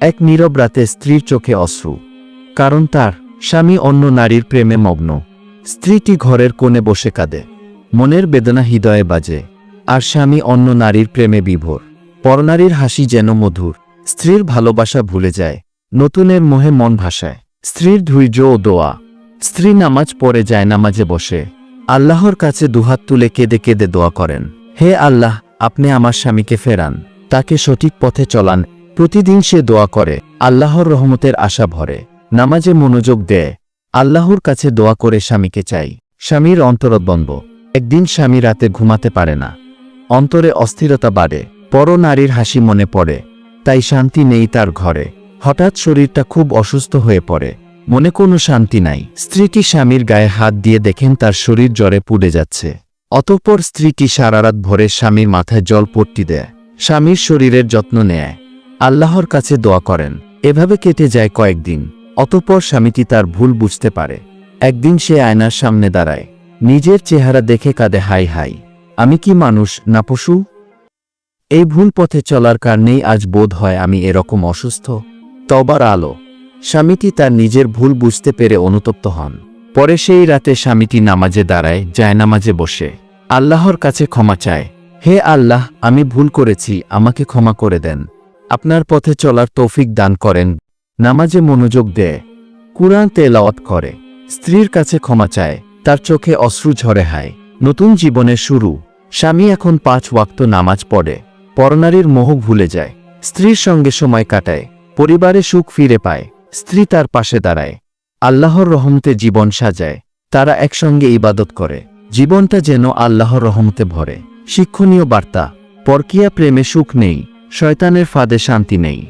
এক নীরব রাতে স্ত্রীর চোখে অশ্রু, কারণ তার স্বামী অন্য নারীর প্রেমে মগ্ন। স্ত্রীটি ঘরের কোণে বসে কাঁদে, মনের বেদনা হৃদয়ে বাজে, আর স্বামী অন্য নারীর প্রেমে বিভোর। পরনারীর হাসি যেন মধুর, স্ত্রীর ভালোবাসা ভুলে যায়, নতুনের মোহে মন ভাসায়। স্ত্রীর ধৈর্য ও দোয়া, স্ত্রী নামাজ পড়ে যায়, নামাজে বসে। আল্লাহর কাছে দুহাত তুলে কেঁদে কেঁদে দোয়া করেন, হে আল্লাহ, আপনি আমার স্বামীকে ফেরান, তাকে সঠিক পথে চলান প্রতিদিন সে দোয়া করে, আল্লাহর রহমতের আশা ভরে, নামাজে মনোযোগ দেয়। আল্লাহর কাছে দোয়া করে স্বামীকে চাই। স্বামীর অন্তরদ্বন্দ্ব একদিন স্বামী রাতে ঘুমাতে পারে না। অন্তরে অস্থিরতা বাড়ে। পর নারীর হাসি মনে পড়ে। তাই শান্তি নেই তার ঘরে। হঠাৎ শরীরটা খুব অসুস্থ হয়ে পড়ে। মনে কোনো শান্তি নাই। স্ত্রীটি স্বামীর গায়ে হাত দিয়ে দেখেন তার শরীর জ্বরে পুড়ে যাচ্ছে। অতঃপর স্ত্রীটি সারারাত ভরে স্বামীর মাথায় জল পট্টি দেয়। স্বামীর শরীরের যত্ন নেয়। আল্লাহর কাছে দোয়া করেন। এভাবে কেটে যায় কয়েকদিন, অতঃপর স্বামীটি তার ভুল বুঝতে পারে। একদিন সে আয়নার সামনে দাঁড়ায়, নিজের চেহারা দেখে কাঁদে, হাই হাই, আমি কি মানুষ না পশু? এই ভুল পথে চলার কারণেই আজ বোধ হয় আমি এরকম অসুস্থ। তবার আলো। স্বামীটি তার নিজের ভুল বুঝতে পেরে অনুতপ্ত হন। পরে সেই রাতে স্বামীটি নামাজে দাঁড়ায় যায় নামাজে বসে। আল্লাহর কাছে ক্ষমা চায়, হে আল্লাহ, আমি ভুল করেছি, আমাকে ক্ষমা করে দেন। আপনার পথে চলার তৌফিক দান করেন। নামাজে মনোযোগ দেয় কুরআন তেলাওয়াত করে। স্ত্রীর কাছে ক্ষমা চায়। তার চোখে অশ্রু ঝরে হায়। নতুন জীবনের শুরু। স্বামী এখন পাঁচ ওয়াক্ত নামাজ পড়ে। পরনারীর মোহ ভুলে যায়। স্ত্রীর সঙ্গে সময় কাটায়। পরিবারে সুখ ফিরে পায়। স্ত্রী তার পাশে দাঁড়ায়। আল্লাহর রহমতে জীবন সাজায়। তারা একসঙ্গে ইবাদত করে। জীবনটা যেন আল্লাহর রহমতে ভরে। শিক্ষণীয় বার্তা। পরকিয়া প্রেমে সুখ নেই। শয়তানের ফাঁদে শান্তি নেই।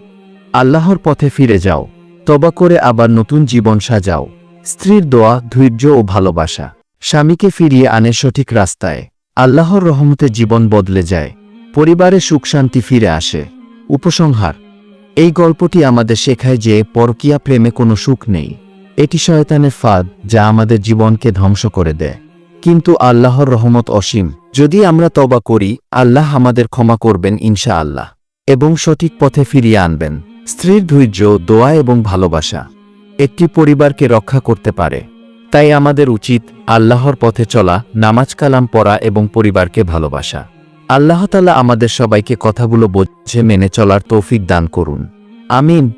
আল্লাহর পথে ফিরে যাও তবা করে আবার নতুন জীবন সাজাও। স্ত্রীর দোয়া, ধৈর্য ও ভালোবাসা। স্বামীকে ফিরিয়ে আনে সঠিক রাস্তায়। আল্লাহর রহমতে জীবন বদলে যায়। পরিবারে সুখ শান্তি ফিরে আসে। উপসংহার। এই গল্পটি আমাদের শেখায় যে পরকিয়া প্রেমে কোনো সুখ নেই। এটি শয়তানের ফাঁদ যা আমাদের জীবনকে ধ্বংস করে দেয়। কিন্তু আল্লাহর রহমত অসীম। যদি আমরা তবা করি, আল্লাহ আমাদের ক্ষমা করবেন ইনশা আল্লাহ এবং সঠিক পথে ফিরিয়ে আনবেন। স্ত্রীর ধৈর্য, দোয়া এবং ভালোবাসা একটি পরিবারকে রক্ষা করতে পারে। তাই আমাদের উচিত আল্লাহর পথে চলা, নামাজ কালাম পড়া এবং পরিবারকে ভালোবাসা। আল্লাহতালা আমাদের সবাইকে কথাগুলো বোঝে, মেনে চলার তৌফিক দান করুন। আমিন।